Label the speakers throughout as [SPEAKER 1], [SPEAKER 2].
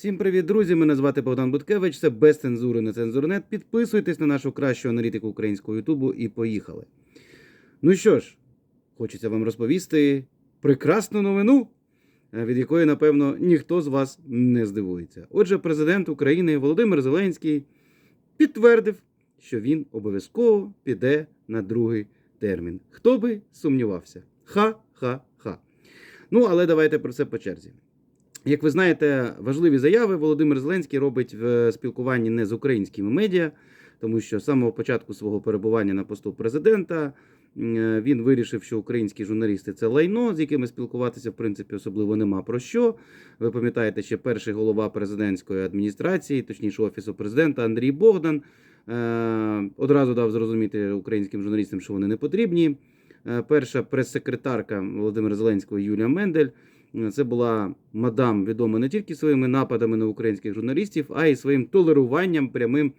[SPEAKER 1] Всім привіт, друзі! Мене звати Богдан Буткевич. Це без цензури на цензурнет. Підписуйтесь на нашу кращу аналітику українського Ютубу і поїхали. Ну що ж, хочеться вам розповісти прекрасну новину, е, від якої, напевно, ніхто з вас не здивується. Отже, президент України Володимир Зеленський підтвердив, що він обов'язково піде на другий термін. Хто би сумнівався? Ха-ха-ха. Ну, але давайте про це по черзі. Як ви знаєте, важливі заяви Володимир Зеленський робить в спілкуванні не з українськими медіа, тому що з самого початку свого перебування на посту президента е, він вирішив, що українські журналісти це лайно, з якими спілкуватися в принципі особливо нема про що. Ви пам'ятаєте, ще перший голова президентської адміністрації, точніше офісу президента Андрій Богдан, е, одразу дав зрозуміти українським журналістам, що вони не потрібні. Е, Перша прес-секретарка Володимира Зеленського Юлія Мендель. Е, Це була мадам відома не тільки своїми нападами на українських журналістів, а й своїм толеруванням прямим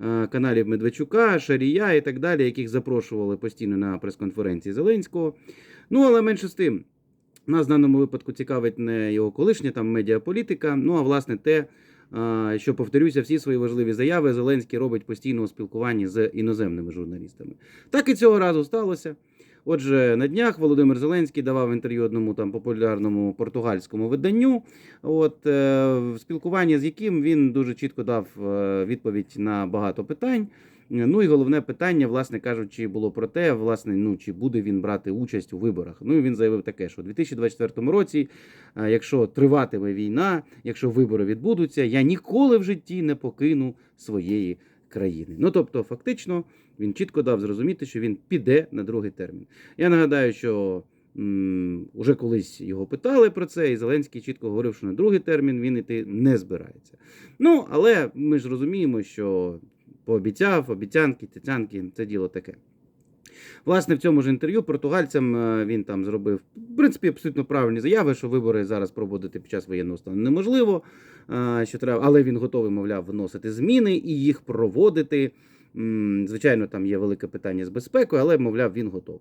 [SPEAKER 1] е, каналів Медведчука, Шарія і так далі, яких запрошували постійно на прес-конференції Зеленського. Ну, але менше з тим, нас в даному випадку цікавить не його колишня там медіаполітика, ну а власне те, е, що повторюся, всі свої важливі заяви Зеленський робить постійно у спілкуванні з іноземними журналістами. Так і цього разу сталося. Отже, на днях Володимир Зеленський давав інтерв'ю одному там популярному португальському виданню, от е, в спілкуванні з яким він дуже чітко дав е, відповідь на багато питань. Ну і головне питання, власне кажучи, було про те, власне, ну чи буде він брати участь у виборах. Ну і він заявив таке, що у 2024 році, е, якщо триватиме війна, якщо вибори відбудуться, я ніколи в житті не покину своєї країни. Ну тобто, фактично, він чітко дав зрозуміти, що він піде на другий термін. Я нагадаю, що м, уже колись його питали про це, і Зеленський чітко говорив, що на другий термін він іти не збирається. Ну, але ми ж розуміємо, що пообіцяв, обіцянки, тетянки це діло таке. Власне, в цьому ж інтерв'ю португальцям е, він там зробив в принципі абсолютно правильні заяви, що вибори зараз проводити під час воєнного стану неможливо. е, Що треба, але він готовий, мовляв, вносити зміни і їх проводити. Звичайно, там є велике питання з безпекою, але, мовляв, він готовий.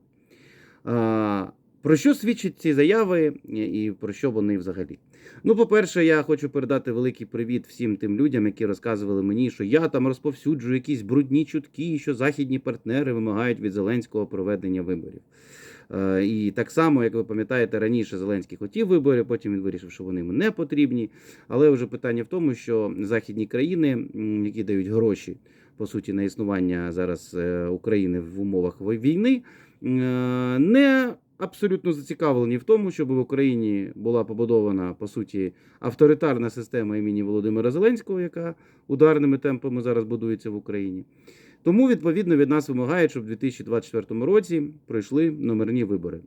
[SPEAKER 1] Про що свідчать ці заяви і про що вони взагалі? Ну, по-перше, я хочу передати великий привіт всім тим людям, які розказували мені, що я там розповсюджую якісь брудні чутки, що західні партнери вимагають від Зеленського проведення виборів. Е, І так само, як ви пам'ятаєте, раніше Зеленський хотів вибори, потім він вирішив, що вони йому не потрібні. Але вже питання в тому, що західні країни, які дають гроші по суті на існування зараз е, України в умовах війни, е, не абсолютно зацікавлені в тому, щоб в Україні була побудована по суті авторитарна система імені Володимира Зеленського, яка ударними темпами зараз будується в Україні. Тому відповідно від нас вимагають, щоб у 2024 році пройшли номерні вибори.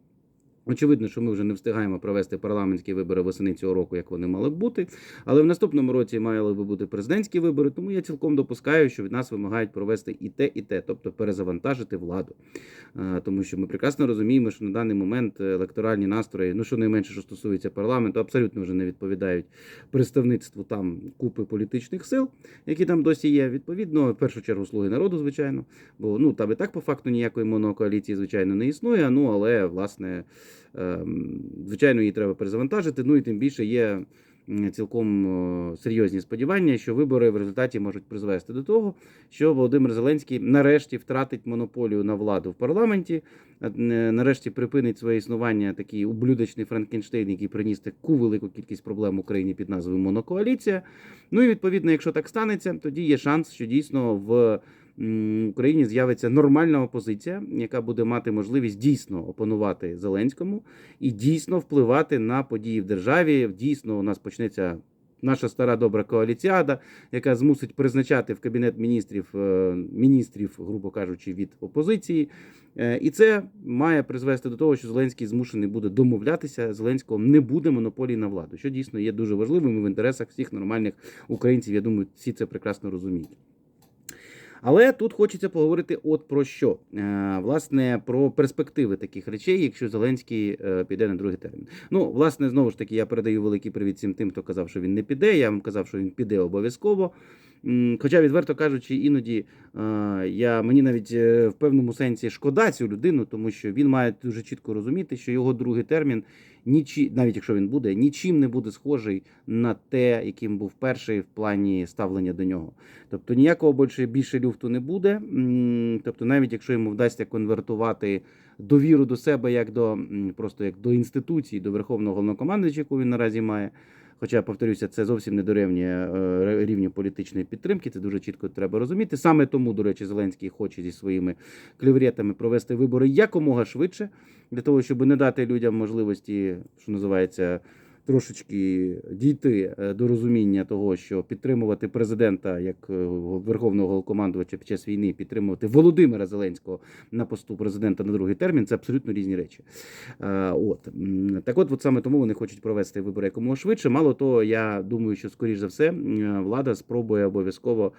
[SPEAKER 1] Очевидно, що ми вже не встигаємо провести парламентські вибори восени цього року, як вони мали б бути. Але в наступному році мали би бути президентські вибори. Тому я цілком допускаю, що від нас вимагають провести і те, і те, тобто перезавантажити владу. Тому що ми прекрасно розуміємо, що на даний момент електоральні настрої, ну що найменше, що стосується парламенту, абсолютно вже не відповідають представництву там купи політичних сил, які там досі є. Відповідно, в першу чергу слуги народу, звичайно. Бо ну там і так по факту ніякої монокоаліції, звичайно, не існує. Ну але власне. Ем, Звичайно, її треба перезавантажити. Ну і тим більше є цілком серйозні сподівання, що вибори в результаті можуть призвести до того, що Володимир Зеленський нарешті втратить монополію на владу в парламенті, а, е, нарешті припинить своє існування такий ублюдочний Франкенштейн, який приніс таку велику кількість проблем Україні під назвою Монокоаліція. Ну і відповідно, якщо так станеться, тоді є шанс, що дійсно в м, Україні з'явиться нормальна опозиція, яка буде мати можливість дійсно опанувати Зеленському і дійсно впливати на події в державі. Дійсно, у нас почнеться. Наша стара добра коаліціада, яка змусить призначати в кабінет міністрів е, міністрів, грубо кажучи, від опозиції, Е, і це має призвести до того, що Зеленський змушений буде домовлятися. Зеленського не буде монополії на владу, що дійсно є дуже важливим і в інтересах всіх нормальних українців. Я думаю, всі це прекрасно розуміють. Але тут хочеться поговорити от про що. Е, Власне, про перспективи таких речей, якщо Зеленський е, піде на другий термін. Ну, власне, знову ж таки, я передаю великий привіт всім тим, хто казав, що він не піде. Я вам казав, що він піде обов'язково. Хоча, відверто кажучи, іноді е, я, мені навіть в певному сенсі шкода цю людину, тому що він має дуже чітко розуміти, що його другий термін, нічі, навіть якщо він буде, нічим не буде схожий на те, яким був перший в плані ставлення до нього. Тобто ніякого більше, більше люфту не буде. Тобто, навіть якщо йому вдасться конвертувати довіру до себе як до просто як до інституції, до верховного головнокомандуюча, яку він наразі має. Хоча, повторюся, це зовсім не дорівнює е, рівню політичної підтримки. Це дуже чітко треба розуміти. Саме тому, до речі, Зеленський хоче зі своїми клевретами провести вибори якомога швидше, для того, щоб не дати людям можливості, що називається, трошечки дійти е, до розуміння того, що підтримувати президента як е, верховного головнокомандувача під час війни, підтримувати Володимира Зеленського на посту президента на другий термін це абсолютно різні речі. Е, От так, от, от саме тому вони хочуть провести вибори якомога швидше. Мало того, я думаю, що скоріш за все влада спробує обов'язково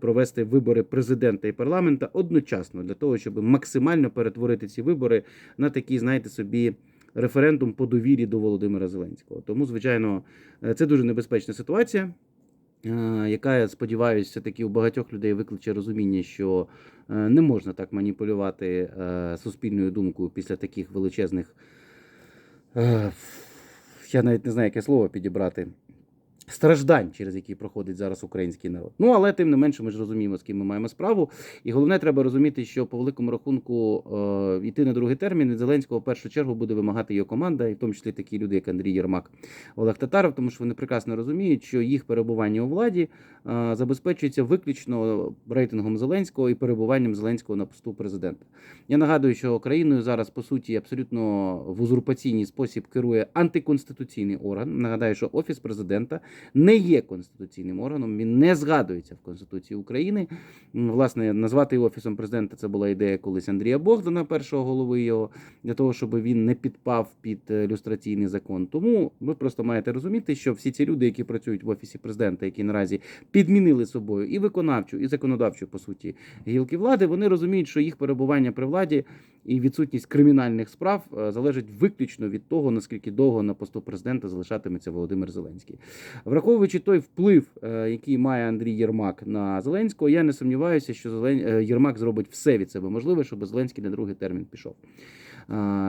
[SPEAKER 1] провести вибори президента і парламента одночасно для того, щоб максимально перетворити ці вибори на такі, знаєте собі. Референдум по довірі до Володимира Зеленського. Тому, звичайно, е, це дуже небезпечна ситуація, е, яка, я сподіваюся, все-таки у багатьох людей викличе розуміння, що е, не можна так маніпулювати суспільною думкою після таких величезних. Я навіть не знаю, яке слово підібрати. Страждань, через які проходить зараз український народ. Ну але тим не менше, ми ж розуміємо, з ким ми маємо справу. І головне, треба розуміти, що по великому рахунку е, йти на другий термін від Зеленського в першу чергу буде вимагати його команда, і в тому числі такі люди, як Андрій Єрмак, Олег Татаров, тому що вони прекрасно розуміють, що їх перебування у владі е, забезпечується виключно рейтингом Зеленського і перебуванням Зеленського на посту президента. Я нагадую, що країною зараз по суті абсолютно в узурпаційний спосіб керує антиконституційний орган. Нагадаю, що офіс президента не є конституційним органом. Він не згадується в Конституції України. Власне, назвати його офісом президента це була ідея колись Андрія Богдана, першого голови його, для того, щоб він не підпав під е, люстраційний закон. Тому ви просто маєте розуміти, що всі ці люди, які працюють в офісі президента, які наразі підмінили собою і виконавчу, і законодавчу, по суті, гілки влади, вони розуміють, що їх перебування при владі і відсутність кримінальних справ е, залежить виключно від того, наскільки довго на посту президента залишатиметься Володимир Зеленський. Враховуючи той вплив, е, який має Андрій Єрмак на Зеленського, я не сумніваюся, що Зелен... е, Єрмак зробить все від себе можливе, щоб Зеленський на другий термін пішов.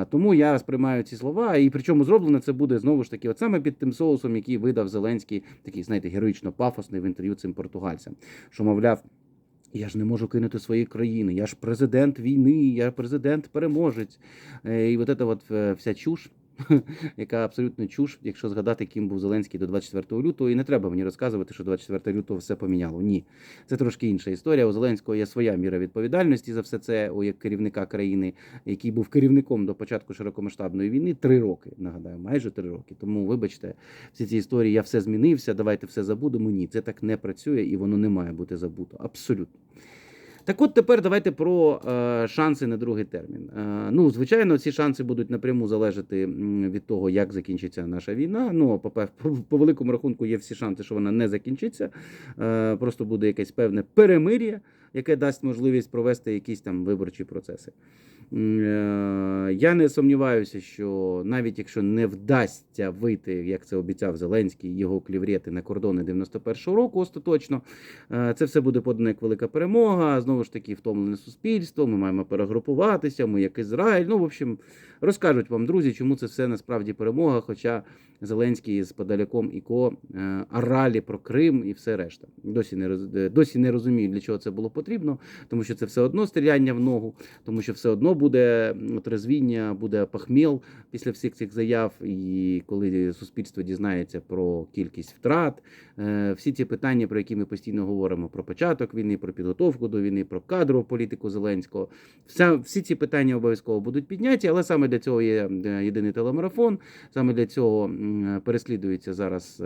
[SPEAKER 1] Тому я сприймаю ці слова, і причому зроблено це буде знову ж таки, от саме під тим соусом, який видав Зеленський, такий, знаєте, героїчно пафосний в інтерв'ю цим португальцям, що мовляв. Я ж не можу кинути свої країни. Я ж президент війни, я президент переможець. Е, І от ця от вся чуш, яка абсолютно чуш, якщо згадати, ким був Зеленський до 24 лютого. І не треба мені розказувати, що 24 лютого все поміняло. Ні, це трошки інша історія. У Зеленського є своя міра відповідальності за все це, у як керівника країни, який був керівником до початку широкомасштабної війни. Три роки. Нагадаю, майже три роки. Тому, вибачте, всі ці історії я все змінився. Давайте все забудемо. Ні, це так не працює і воно не має бути забуто. Абсолютно. Так от тепер давайте про е, шанси на другий термін. Е, ну, звичайно, ці шанси будуть напряму залежати від того, як закінчиться наша війна. Ну, по, по, по великому рахунку є всі шанси, що вона не закінчиться. Е, просто буде якесь певне перемир'я, яке дасть можливість провести якісь там виборчі процеси. Е, Я не сумніваюся, що навіть якщо не вдасться вийти, як це обіцяв Зеленський, його кліврети на кордони 91-го року, остаточно, е, це все буде подано як велика перемога. Знову ж таки, втомлене суспільство. Ми маємо перегрупуватися. Ми як Ізраїль. Ну, в общем, розкажуть вам, друзі, чому це все насправді перемога. Хоча Зеленський з подаляком ІКО е, оралі про Крим і все решта. Досі не досі не розуміють, для чого це було потрібно, тому що це все одно стріляння в ногу, тому що все одно буде м, трезвіння, буде пахміл після всіх цих заяв. І коли суспільство дізнається про кількість втрат, е, всі ці питання, про які ми постійно говоримо: про початок війни, про підготовку до війни, про кадрову політику Зеленського, вся, всі ці питання обов'язково будуть підняті, але саме для цього є е, єдиний телемарафон. Саме для цього м, переслідуються зараз.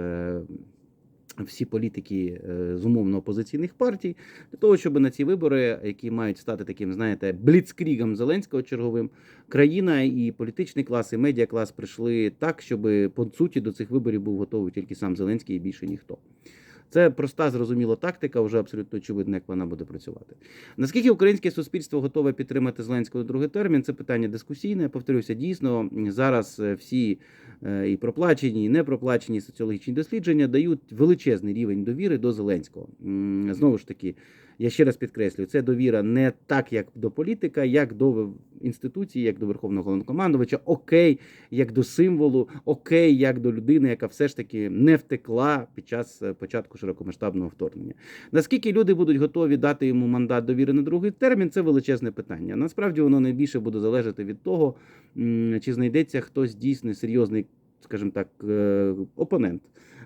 [SPEAKER 1] Всі політики е, з умовно опозиційних партій для того, щоб на ці вибори, які мають стати таким, знаєте, бліцкрігом Зеленського черговим, країна і політичний клас, і медіаклас прийшли так, щоб по суті до цих виборів був готовий тільки сам Зеленський і більше ніхто. Це проста, зрозуміла тактика, вже абсолютно очевидно, як вона буде працювати. Наскільки українське суспільство готове підтримати Зеленського другий термін? Це питання дискусійне. Повторюся, дійсно зараз е, всі е, і проплачені, і непроплачені соціологічні дослідження дають величезний рівень довіри до Зеленського. Знову ж таки, я ще раз підкреслюю, це довіра не так, як до політика, як до інституції, як до верховного головнокомандувача, окей, як до символу, окей, як до людини, яка все ж таки не втекла під час е, початку широкомасштабного вторгнення. Наскільки люди будуть готові дати йому мандат довіри на другий термін, це величезне питання. Насправді воно найбільше буде залежати від того, чи знайдеться хтось дійсно серйозний, скажімо так, е, опонент.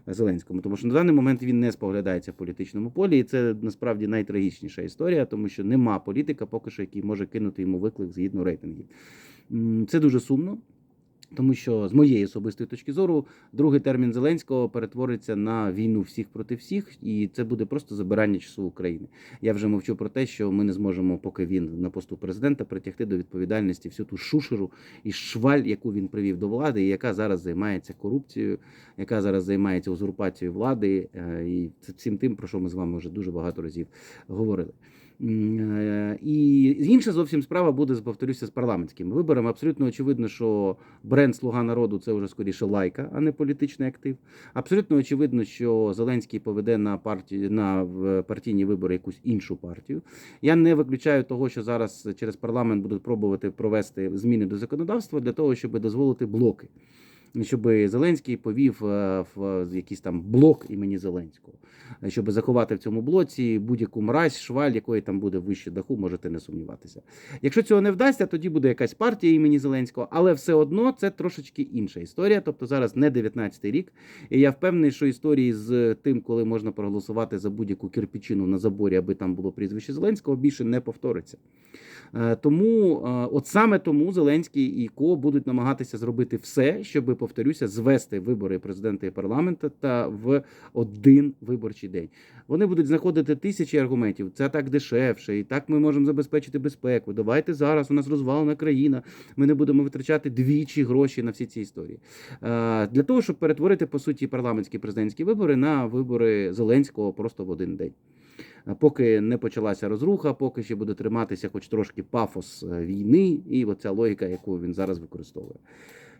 [SPEAKER 1] Зеленському, тому що на даний момент він не споглядається в політичному полі, і це насправді найтрагічніша історія, тому що нема політика, поки що, який може кинути йому виклик згідно рейтингів. Це дуже сумно. Тому що з моєї особистої точки зору другий термін Зеленського перетвориться на війну всіх проти всіх, і це буде просто забирання часу України. Я вже мовчу про те, що ми не зможемо, поки він на посту президента, притягти до відповідальності всю ту шушеру і шваль, яку він привів до влади, і яка зараз займається корупцією, яка зараз займається узурпацією влади, е, і це всім тим, про що ми з вами вже дуже багато разів говорили. Е, І інша зовсім справа буде, повторюся, з парламентськими виборами. Абсолютно очевидно, що бренд Слуга народу це вже скоріше лайка, а не політичний актив. Абсолютно очевидно, що Зеленський поведе на партію на партійні вибори якусь іншу партію. Я не виключаю того, що зараз через парламент будуть пробувати провести зміни до законодавства для того, щоб дозволити блоки. Щоб Зеленський повів е, в якийсь там блок імені Зеленського, щоб заховати в цьому блоці будь-яку мразь, шваль, якої там буде вище даху, можете не сумніватися. Якщо цього не вдасться, тоді буде якась партія імені Зеленського, але все одно це трошечки інша історія. Тобто зараз не 19-й рік. І я впевнений, що історії з тим, коли можна проголосувати за будь-яку кирпичину на заборі, аби там було прізвище Зеленського, більше не повториться. Е, Тому, е, от саме тому Зеленський і Ко будуть намагатися зробити все, щоб, повторюся, звести вибори президента і парламенту та в один виборчий день. Вони будуть знаходити тисячі аргументів. Це так дешевше, і так ми можемо забезпечити безпеку. Давайте зараз у нас розвалена країна. Ми не будемо витрачати двічі гроші на всі ці історії. Е, Для того, щоб перетворити по суті парламентські президентські вибори на вибори Зеленського просто в один день. Е, Поки не почалася розруха, поки ще буде триматися хоч трошки пафос е, війни, і оця логіка, яку він зараз використовує.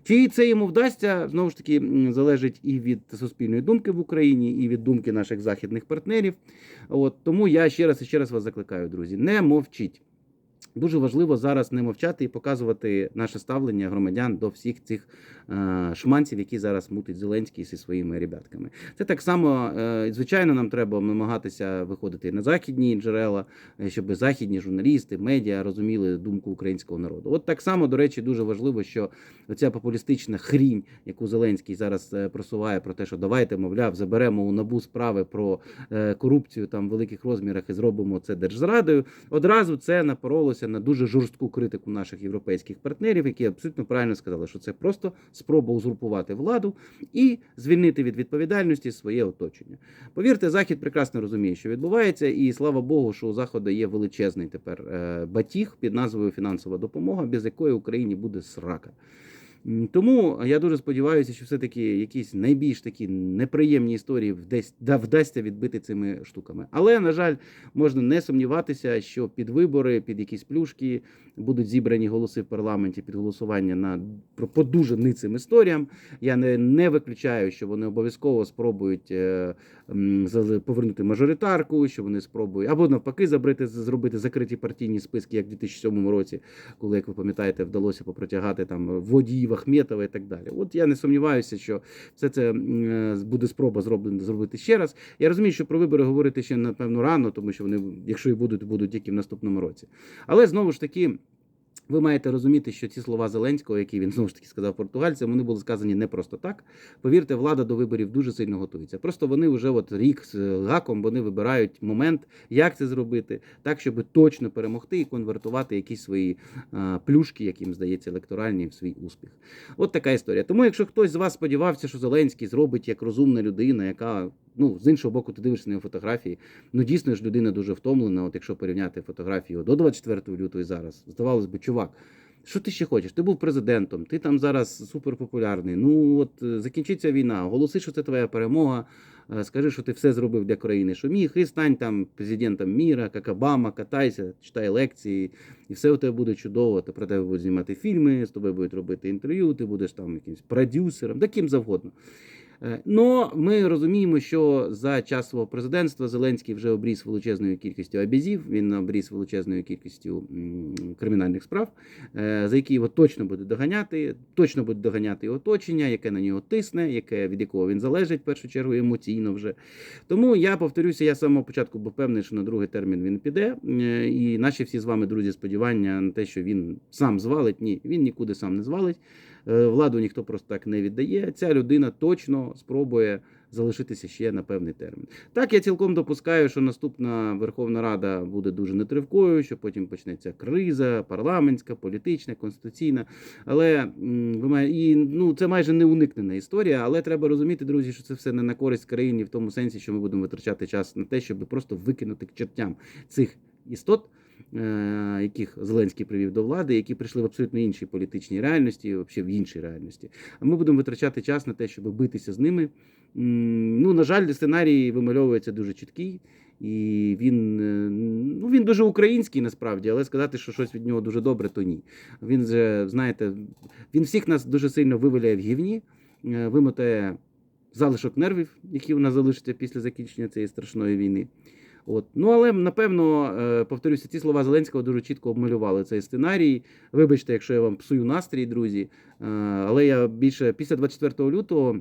[SPEAKER 1] Чи це йому вдасться, знову ж таки, залежить і від суспільної думки в Україні, і від думки наших західних партнерів. От тому я ще раз і ще раз вас закликаю, друзі, не мовчіть. Дуже важливо зараз не мовчати і показувати наше ставлення громадян до всіх цих е, шманців, які зараз мутить Зеленський зі своїми ребятками. Це так само, е, звичайно, нам треба намагатися виходити на західні джерела, е, щоб західні журналісти, медіа розуміли думку українського народу. От так само, до речі, дуже важливо, що оця популістична хрінь, яку Зеленський зараз просуває про те, що давайте, мовляв, заберемо у набу справи про корупцію там в великих розмірах і зробимо це держзрадою. Одразу це напоролося на дуже жорстку критику наших європейських партнерів, які абсолютно правильно сказали, що це просто спроба узурпувати владу і звільнити від відповідальності своє оточення. Повірте, захід прекрасно розуміє, що відбувається, і слава Богу, що у заходу є величезний тепер е, батіг під назвою фінансова допомога, без якої Україні буде срака. Тому я дуже сподіваюся, що все-таки якісь найбільш такі неприємні історії вдесь, да, вдасться відбити цими штуками. Але, на жаль, можна не сумніватися, що під вибори, під якісь плюшки будуть зібрані голоси в парламенті під голосування на по дуже ницим історіям. Я не, не виключаю, що вони обов'язково спробують е, за- повернути мажоритарку, що вони спробують або навпаки забрати, зробити закриті партійні списки, як в 2007 році, коли, як ви пам'ятаєте, вдалося попротягати там водіїв Ахметова і так далі. От я не сумніваюся, що все це е, буде спроба зроблена зробити ще раз. Я розумію, що про вибори говорити ще напевно рано, тому що вони, якщо і будуть, будуть тільки в наступному році. Але знову ж таки. Ви маєте розуміти, що ці слова Зеленського, які він знову ж таки сказав португальцям, вони були сказані не просто так. Повірте, влада до виборів дуже сильно готується. Просто вони вже от рік з гаком вони вибирають момент, як це зробити, так щоб точно перемогти і конвертувати якісь свої а, плюшки, як їм здається, електоральні в свій успіх. От така історія. Тому, якщо хтось з вас сподівався, що Зеленський зробить як розумна людина, яка ну з іншого боку, ти дивишся на його фотографії. Ну дійсно ж людина дуже втомлена. От якщо порівняти фотографію до 24 лютого і зараз, здавалось би, чувак. Що ти ще хочеш? Ти був президентом, ти там зараз суперпопулярний. Ну от е, закінчиться війна, оголоси, що це твоя перемога. е, Скажи, що ти все зробив для країни, що міг, і стань там президентом міра, як Обама, катайся, читай лекції, і все у тебе буде чудово. Ти про тебе будуть знімати фільми, з тобою будуть робити інтерв'ю, ти будеш там якимсь продюсером, да ким завгодно. Е, Но ми розуміємо, що за час свого президентства Зеленський вже обріс величезною кількістю абізів, він обріс величезною кількістю кримінальних справ, е, за які його точно будуть доганяти, точно будуть доганяти оточення, яке на нього тисне, яке від якого він залежить в першу чергу емоційно вже. Тому я повторюся, я з самого початку був певний, що на другий термін він піде. Е, І наші всі з вами, друзі, сподівання на те, що він сам звалить. Ні, він нікуди сам не звалить. Е, Владу ніхто просто так не віддає. Ця людина точно спробує залишитися ще на певний термін. Так, я цілком допускаю, що наступна Верховна Рада буде дуже нетривкою, що потім почнеться криза парламентська, політична, конституційна. Але і, ну, це майже неуникнена історія. Але треба розуміти, друзі, що це все не на користь країні в тому сенсі, що ми будемо витрачати час на те, щоб просто викинути к чертям цих істот. Е, Яких Зеленський привів до влади, які прийшли в абсолютно іншій політичній реальності, взагалі в іншій реальності. А ми будемо витрачати час на те, щоб битися з ними. Ну, на жаль, сценарій вимальовується дуже чіткий, і він, е, ну, він дуже український насправді, але сказати, що щось від нього дуже добре, то ні. Він же, знаєте, він всіх нас дуже сильно виваляє в гівні, е, вимотає залишок нервів, які у нас залишаться після закінчення цієї страшної війни. От. Ну, але напевно, е, повторюся, ці слова Зеленського дуже чітко обмалювали цей сценарій. Вибачте, якщо я вам псую настрій, друзі. Е, Але я більше після 24 лютого.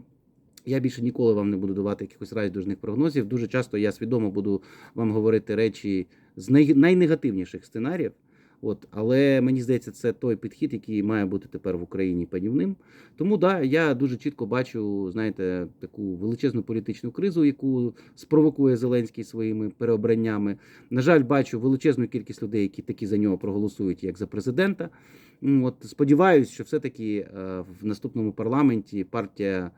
[SPEAKER 1] Я більше ніколи вам не буду давати якихось райдужних прогнозів. Дуже часто я свідомо буду вам говорити речі з най- найнегативніших сценаріїв. От, але мені здається, це той підхід, який має бути тепер в Україні панівним. Тому да, я дуже чітко бачу, знаєте, таку величезну політичну кризу, яку спровокує Зеленський своїми переобраннями. На жаль, бачу величезну кількість людей, які таки за нього проголосують як за президента. От сподіваюсь, що все-таки е, в наступному парламенті партія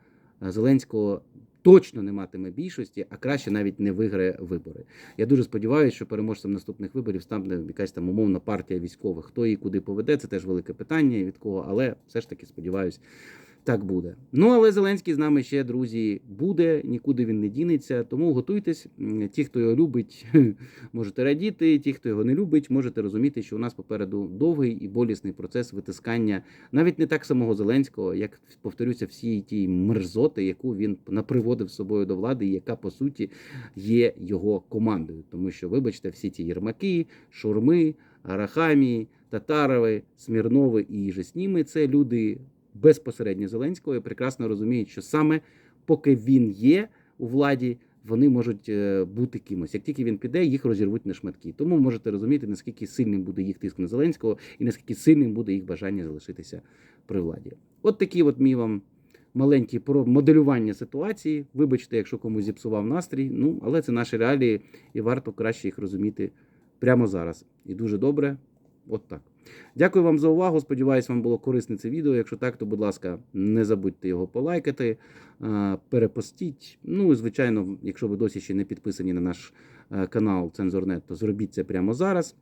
[SPEAKER 1] е, Зеленського точно не матиме більшості, а краще навіть не виграє вибори. Я дуже сподіваюся, що переможцем наступних виборів стане якась там умовна партія військових. Хто її куди поведе, це теж велике питання від кого, але все ж таки сподіваюся. Так буде. Ну але Зеленський з нами ще, друзі, буде, нікуди він не дінеться. Тому готуйтесь. Ті, хто його любить, можете радіти. Ті, хто його не любить, можете розуміти, що у нас попереду довгий і болісний процес витискання навіть не так самого Зеленського, як повторюся, всі ті мерзоти, яку він наприводив з собою до влади, яка по суті є його командою. Тому що, вибачте, всі ті єрмаки, шурми, Арахамії, Татарови, Смірнови і же з це люди безпосередньо Зеленського і прекрасно розуміють, що саме поки він є у владі. Вони можуть е, бути кимось. Як тільки він піде, їх розірвуть на шматки. Тому можете розуміти, наскільки сильним буде їх тиск на Зеленського і наскільки сильним буде їх бажання залишитися при владі. От такі от мій вам маленькі про моделювання ситуації. Вибачте, якщо комусь зіпсував настрій. Ну але це наші реалії, і варто краще їх розуміти прямо зараз. І дуже добре. От так. Дякую вам за увагу. Сподіваюсь, вам було корисне це відео. Якщо так, то будь ласка, не забудьте його полайкати, е, перепостіть. Ну і звичайно, якщо ви досі ще не підписані на наш е, канал Цензорнет, то зробіть це прямо зараз.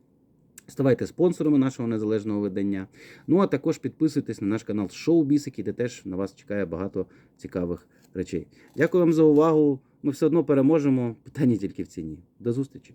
[SPEAKER 1] Ставайте спонсорами нашого незалежного видання. Ну а також підписуйтесь на наш канал Шоу Бісики, де теж на вас чекає багато цікавих речей. Дякую вам за увагу. Ми все одно переможемо. Питання тільки в ціні. До зустрічі!